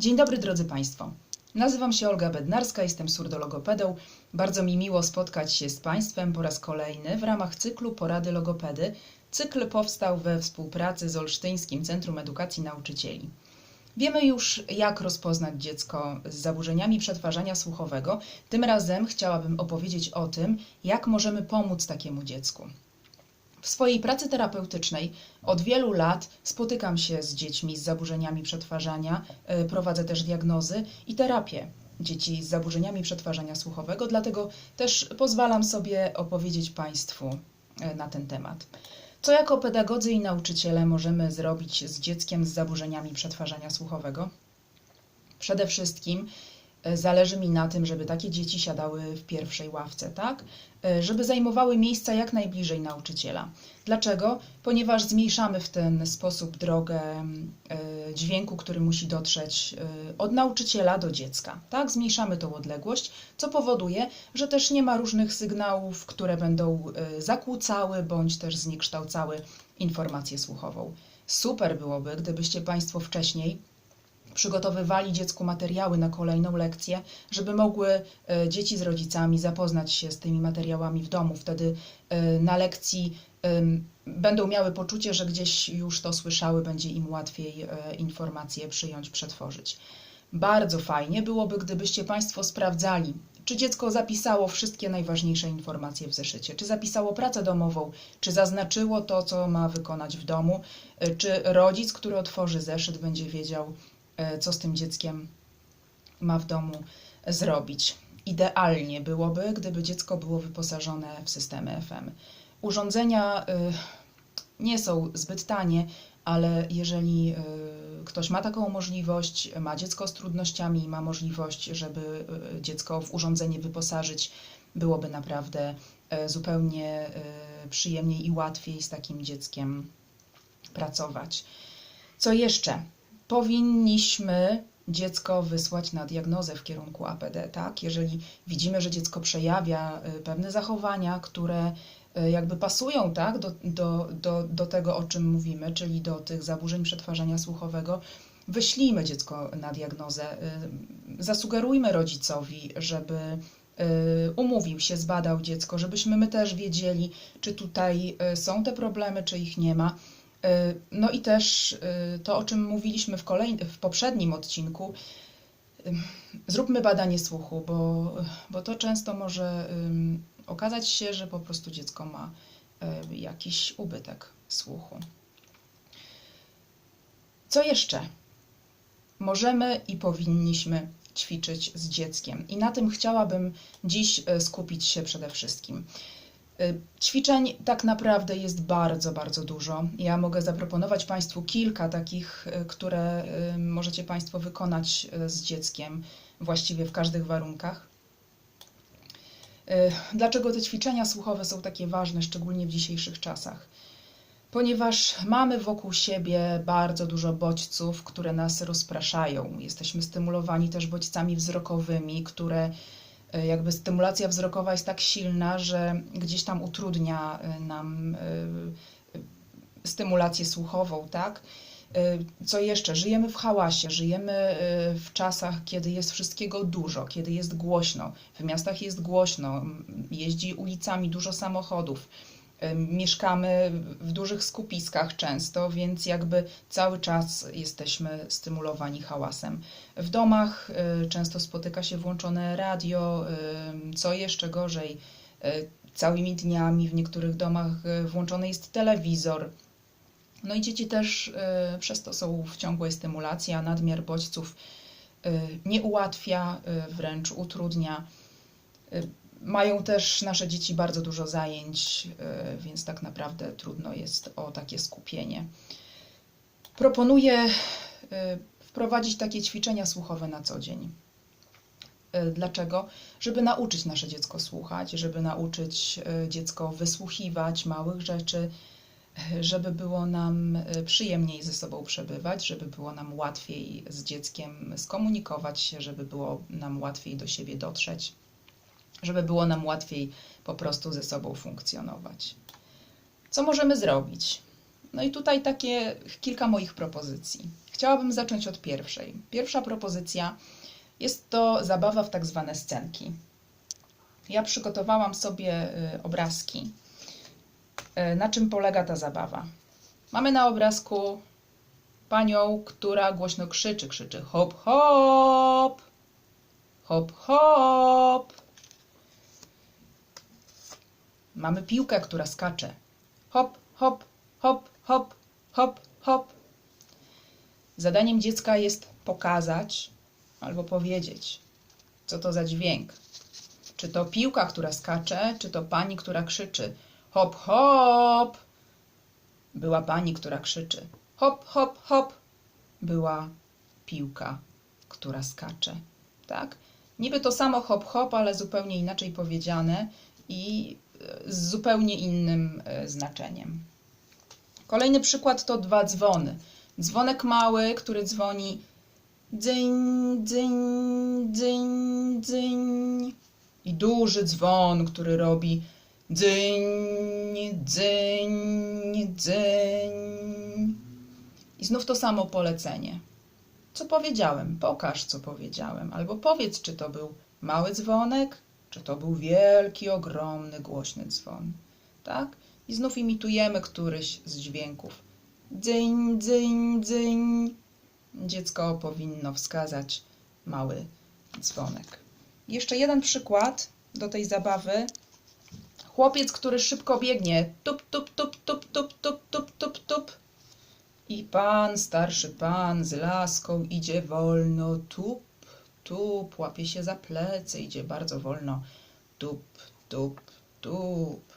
Dzień dobry drodzy Państwo. Nazywam się Olga Bednarska, jestem surdologopedą. Bardzo mi miło spotkać się z Państwem po raz kolejny w ramach cyklu Porady Logopedy. Cykl powstał we współpracy z Olsztyńskim Centrum Edukacji Nauczycieli. Wiemy już, jak rozpoznać dziecko z zaburzeniami przetwarzania słuchowego. Tym razem chciałabym opowiedzieć o tym, jak możemy pomóc takiemu dziecku. W swojej pracy terapeutycznej od wielu lat spotykam się z dziećmi z zaburzeniami przetwarzania, y, prowadzę też diagnozy i terapię dzieci z zaburzeniami przetwarzania słuchowego, dlatego też pozwalam sobie opowiedzieć Państwu y, na ten temat. Co jako pedagodzy i nauczyciele możemy zrobić z dzieckiem z zaburzeniami przetwarzania słuchowego? Przede wszystkim e, zależy mi na tym, żeby takie dzieci siadały w pierwszej ławce, tak? E, Żeby zajmowały miejsca jak najbliżej nauczyciela. Dlaczego? Ponieważ zmniejszamy w ten sposób drogę mm, e, dźwięku, który musi dotrzeć e, od nauczyciela do dziecka, tak? Zmniejszamy tą odległość, co powoduje, że też nie ma różnych sygnałów, które będą e, zakłócały bądź też zniekształcały informację słuchową. Super byłoby, gdybyście Państwo wcześniej przygotowywali dziecku materiały na kolejną lekcję, żeby mogły e, dzieci z rodzicami zapoznać się z tymi materiałami w domu. Wtedy e, na lekcji będą miały poczucie, że gdzieś już to słyszały, będzie im łatwiej e, informacje przyjąć, przetworzyć. Bardzo fajnie byłoby, gdybyście Państwo sprawdzali, czy dziecko zapisało wszystkie najważniejsze informacje w zeszycie, czy zapisało pracę domową, czy zaznaczyło to, co ma wykonać w domu, czy rodzic, który otworzy zeszyt, będzie wiedział, co z tym dzieckiem ma w domu zrobić. Idealnie byłoby, gdyby dziecko było wyposażone w systemy FM. Urządzenia y, nie są zbyt tanie, ale jeżeli y, ktoś ma taką możliwość, ma dziecko z trudnościami ma możliwość, żeby dziecko w urządzenie wyposażyć, byłoby naprawdę zupełnie przyjemniej i łatwiej z takim dzieckiem pracować. Co jeszcze? Powinniśmy dziecko wysłać na diagnozę w kierunku APD, tak? Jeżeli widzimy, że dziecko przejawia y, pewne zachowania, które y, jakby pasują tak, do, do, do, do tego, o czym mówimy, czyli do tych zaburzeń przetwarzania słuchowego, wyślijmy dziecko na diagnozę. y, Zasugerujmy rodzicowi, żeby umówił się, zbadał dziecko, żebyśmy my też wiedzieli, czy tutaj są te problemy, czy ich nie ma. Y, No i też y, to, o czym mówiliśmy w, w poprzednim odcinku, y, zróbmy badanie słuchu, bo, bo to często może okazać się, że po prostu dziecko ma jakiś ubytek słuchu. Co jeszcze? Możemy i powinniśmy ćwiczyć z dzieckiem, i na tym chciałabym dziś skupić się przede wszystkim. Y, Ćwiczeń tak naprawdę jest bardzo, bardzo dużo. Ja mogę zaproponować Państwu kilka takich, y, które y, możecie Państwo wykonać z dzieckiem właściwie w każdych warunkach. Dlaczego te ćwiczenia słuchowe są takie ważne, szczególnie w dzisiejszych czasach? Ponieważ mamy wokół siebie bardzo dużo bodźców, które nas rozpraszają. Jesteśmy stymulowani też bodźcami wzrokowymi, które jakby stymulacja wzrokowa jest tak silna, że gdzieś tam utrudnia y, nam y, stymulację słuchową, tak? Co jeszcze? Żyjemy w hałasie, żyjemy w czasach, kiedy jest wszystkiego dużo, kiedy jest głośno. W miastach jest głośno, jeździ ulicami dużo samochodów. Mieszkamy w dużych skupiskach często, więc jakby cały czas jesteśmy stymulowani hałasem. W domach y, często spotyka się włączone radio, co jeszcze gorzej, y, całymi dniami w niektórych domach y, włączony jest telewizor. No i dzieci też przez to są w ciągłej stymulacji, a nadmiar bodźców nie ułatwia, wręcz utrudnia. Mają też nasze dzieci bardzo dużo zajęć, y, więc tak naprawdę trudno jest o takie skupienie. Proponuję y, wprowadzić takie ćwiczenia słuchowe na co dzień. Y, Dlaczego? Żeby nauczyć nasze dziecko słuchać, żeby nauczyć dziecko wysłuchiwać małych rzeczy, żeby było nam przyjemniej ze sobą przebywać, żeby było nam łatwiej z dzieckiem skomunikować się, żeby było nam łatwiej do siebie dotrzeć, żeby było nam łatwiej po prostu ze sobą funkcjonować. Co możemy zrobić? No i tutaj takie kilka moich propozycji. Chciałabym zacząć od pierwszej. Pierwsza propozycja jest to zabawa w tak zwane scenki. Ja przygotowałam sobie y, obrazki. Y, Na czym polega ta zabawa? Mamy na obrazku panią, która głośno krzyczy, krzyczy hop, hop, hop, hop. Mamy piłkę, która skacze. Hop, hop, hop, hop, hop, hop. Zadaniem dziecka jest pokazać albo powiedzieć, co to za dźwięk. Czy to piłka, która skacze, czy to pani, która krzyczy hop, hop. Była pani, która krzyczy hop, hop, hop. Była piłka, która skacze. Tak? Niby to samo hop, hop, ale zupełnie inaczej powiedziane i z zupełnie innym e, znaczeniem. Kolejny przykład to dwa dzwony. Dzwonek mały, który dzwoni dzyń, dzyń, dzyń, dzyń. I duży dzwon, który robi dzyń, dzyń, dzyń. I znów to samo polecenie. Co powiedziałem? Pokaż, co powiedziałem. Albo powiedz, czy to był mały dzwonek, czy to był wielki, ogromny, głośny dzwon. Tak? I znów imitujemy któryś z dźwięków. Dzyń, dzyń, dzyń. Dziecko powinno wskazać mały dzwonek. Jeszcze jeden przykład do tej zabawy. Chłopiec, który szybko biegnie. Tup, tup, tup, tup, tup, tup, tup, tup, tup. I pan, starszy pan z laską idzie wolno. Tup, tup, łapie się za plecy, idzie bardzo wolno. Tup, tup, tup.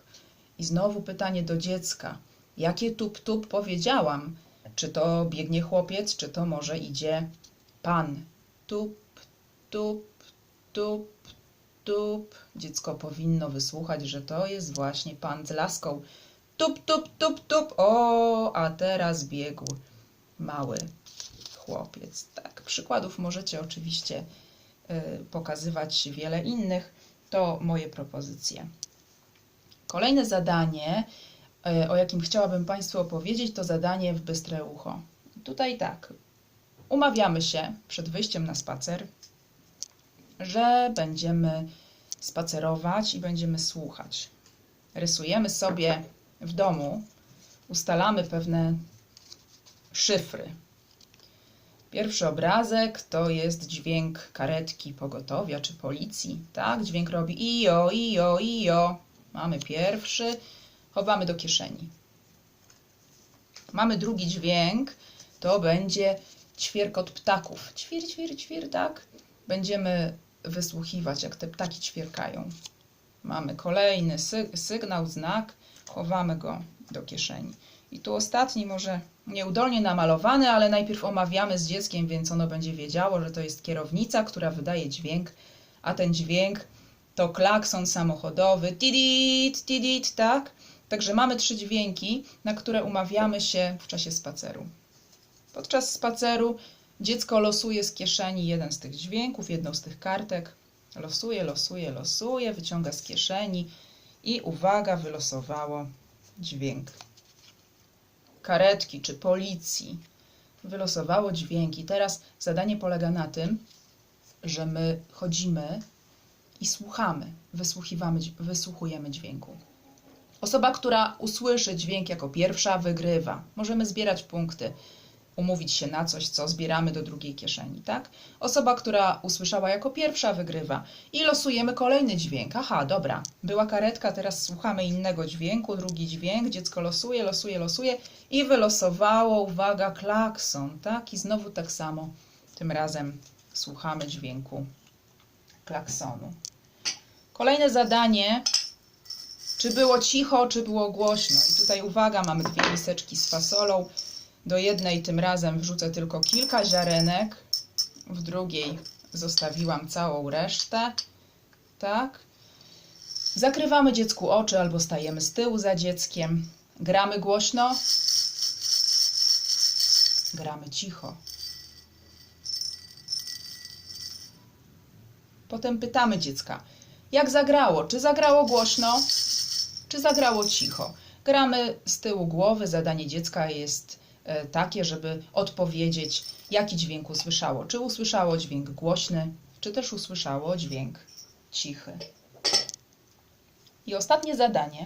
I znowu pytanie do dziecka. Jakie tup, tup powiedziałam? Czy to biegnie chłopiec, czy to może idzie pan? Tup, tup, tup, tup. Dziecko powinno wysłuchać, że to jest właśnie pan z laską. Tup, tup, tup, tup. O, a teraz biegł mały chłopiec. Tak, przykładów możecie oczywiście pokazywać wiele innych. To moje propozycje. Kolejne zadanie, y, o jakim chciałabym Państwu opowiedzieć, to zadanie w bystre ucho. Tutaj tak, umawiamy się przed wyjściem na spacer, że będziemy spacerować i będziemy słuchać. Rysujemy sobie w domu, ustalamy pewne szyfry. Pierwszy obrazek to jest dźwięk karetki pogotowia czy policji. Tak, dźwięk robi ijo, ijo, ijo. Mamy pierwszy, chowamy do kieszeni. Mamy drugi dźwięk, to będzie ćwierkot ptaków. Ćwir, ćwir, ćwir, tak. Będziemy wysłuchiwać, jak te ptaki ćwierkają. Mamy kolejny sy sygnał, znak, chowamy go do kieszeni. I tu ostatni, może nieudolnie namalowany, ale najpierw omawiamy z dzieckiem, więc ono będzie wiedziało, że to jest kierownica, która wydaje dźwięk, a ten dźwięk to klakson samochodowy, tidit, tidit, tak? Także mamy trzy dźwięki, na które umawiamy się w czasie spaceru. Podczas spaceru dziecko losuje z kieszeni jeden z tych dźwięków, jedną z tych kartek. Losuje, losuje, losuje, wyciąga z kieszeni i uwaga, wylosowało dźwięk karetki czy policji. Wylosowało dźwięki. Teraz zadanie polega na tym, że my chodzimy i słuchamy, wysłuchiwamy, wysłuchujemy dźwięku. Osoba, która usłyszy dźwięk jako pierwsza, wygrywa. Możemy zbierać punkty, umówić się na coś, co zbieramy do drugiej kieszeni, tak? Osoba, która usłyszała jako pierwsza, wygrywa. I losujemy kolejny dźwięk. Aha, dobra, była karetka, teraz słuchamy innego dźwięku, drugi dźwięk, dziecko losuje, losuje, losuje i wylosowało, uwaga, klakson, tak? I znowu tak samo, tym razem słuchamy dźwięku klaksonu. Kolejne zadanie czy było cicho, czy było głośno. I tutaj uwaga, mamy dwie miseczki z fasolą. Do jednej tym razem wrzucę tylko kilka ziarenek, w drugiej zostawiłam całą resztę. Tak. Zakrywamy dziecku oczy albo stajemy z tyłu za dzieckiem. Gramy głośno. Gramy cicho. Potem pytamy dziecka, jak zagrało? Czy zagrało głośno? czy zagrało cicho. Gramy z tyłu głowy, zadanie dziecka jest takie, żeby odpowiedzieć, jaki dźwięk usłyszało. Czy usłyszało dźwięk głośny, czy też usłyszało dźwięk cichy. I ostatnie zadanie.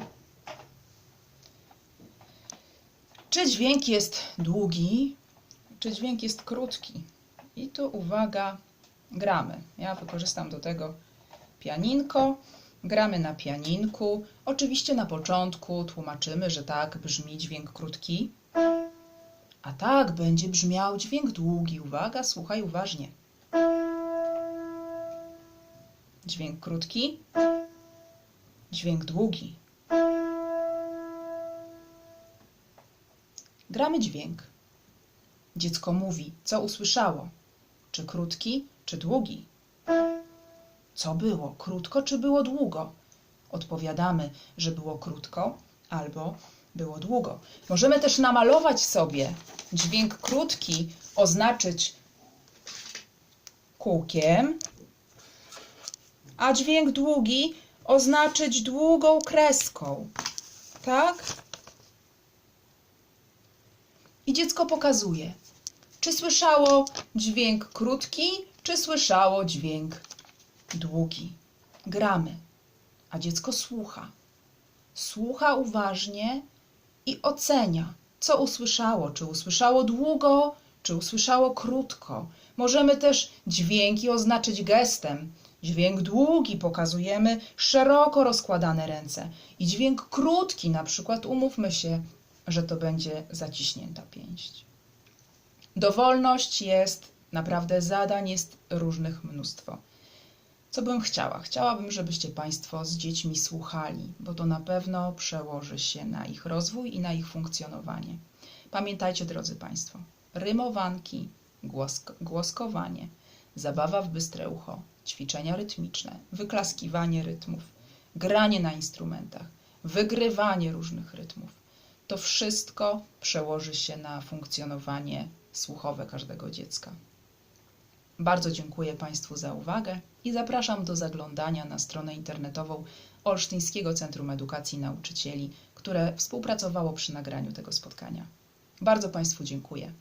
Czy dźwięk jest długi, czy dźwięk jest krótki? I tu uwaga, gramy. Ja wykorzystam do tego pianinko. Gramy na pianinku. Oczywiście na początku tłumaczymy, że tak brzmi dźwięk krótki, a tak będzie brzmiał dźwięk długi. Uwaga, słuchaj uważnie. Dźwięk krótki, dźwięk długi. Gramy dźwięk. Dziecko mówi, co usłyszało. Czy krótki, czy długi? Co było, krótko czy było długo? Odpowiadamy, że było krótko albo było długo. Możemy też namalować sobie dźwięk krótki, oznaczyć kółkiem, a dźwięk długi oznaczyć długą kreską. Tak? I dziecko pokazuje, czy słyszało dźwięk krótki, czy słyszało dźwięk długi. Gramy, a dziecko słucha. Słucha uważnie i ocenia, co usłyszało. Czy usłyszało długo, czy usłyszało krótko. Możemy też dźwięki oznaczyć gestem. Dźwięk długi pokazujemy szeroko rozkładane ręce. I dźwięk krótki, na przykład umówmy się, że to będzie zaciśnięta pięść. Dowolność jest, naprawdę zadań jest różnych mnóstwo. Co bym chciała? Chciałabym, żebyście Państwo z dziećmi słuchali, bo to na pewno przełoży się na ich rozwój i na ich funkcjonowanie. Pamiętajcie, drodzy Państwo, rymowanki, głosk głoskowanie, zabawa w bystre ucho, ćwiczenia rytmiczne, wyklaskiwanie rytmów, granie na instrumentach, wygrywanie różnych rytmów. To wszystko przełoży się na funkcjonowanie słuchowe każdego dziecka. Bardzo dziękuję Państwu za uwagę i zapraszam do zaglądania na stronę internetową Olsztyńskiego Centrum Edukacji Nauczycieli, które współpracowało przy nagraniu tego spotkania. Bardzo Państwu dziękuję.